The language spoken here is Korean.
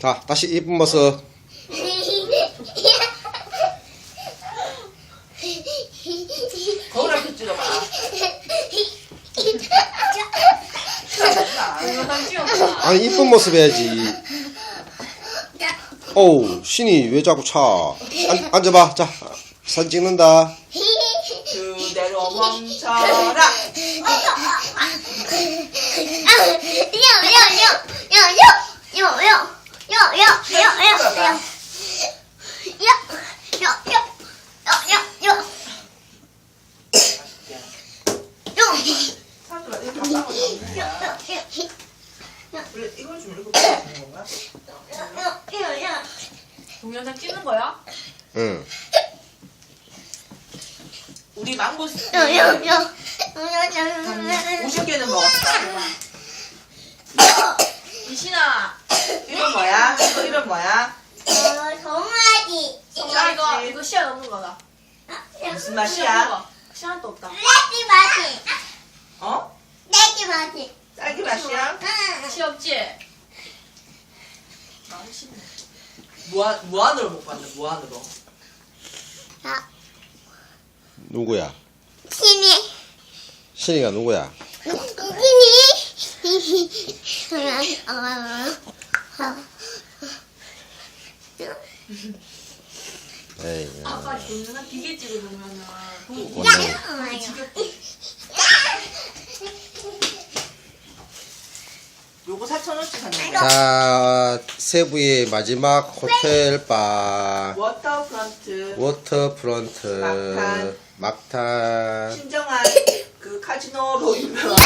자, 다시 이쁜 모습. 거울 앞에 찍어봐. 영상 찍었구나. 아니, 이쁜 모습 해야지. 어우, 신이 왜 자꾸 차? 앉, 앉아봐. 자, 사진 찍는다. 그대로 멈춰라. 사주라 이거 먹는 거야. 원래 이걸 좀 이렇게 먹는 건가? 동영상 찍는 거야? 응. 우리 망고스틴 50개는 먹었어. 이신아. 이건 뭐야? 이거 이름 뭐야? 야 이거 이거 씨앗 없는 거다. 무슨 맛이야? 씨앗도 없다. 어? 딸기 맛이야? 씨 없지? 맛있네. 무한 무한으로 못 봤네. 무한으로. 누구야? 신이가 누구야? 에이, 야. 아까 동영상 기계 찍어 놓으면은 오늘 요거 4,000원치 샀는데. 자, 세부의 마지막 호텔 바. 워터프런트. 워터프런트. 막탄. 막탄 신정한 그 카지노로 유명한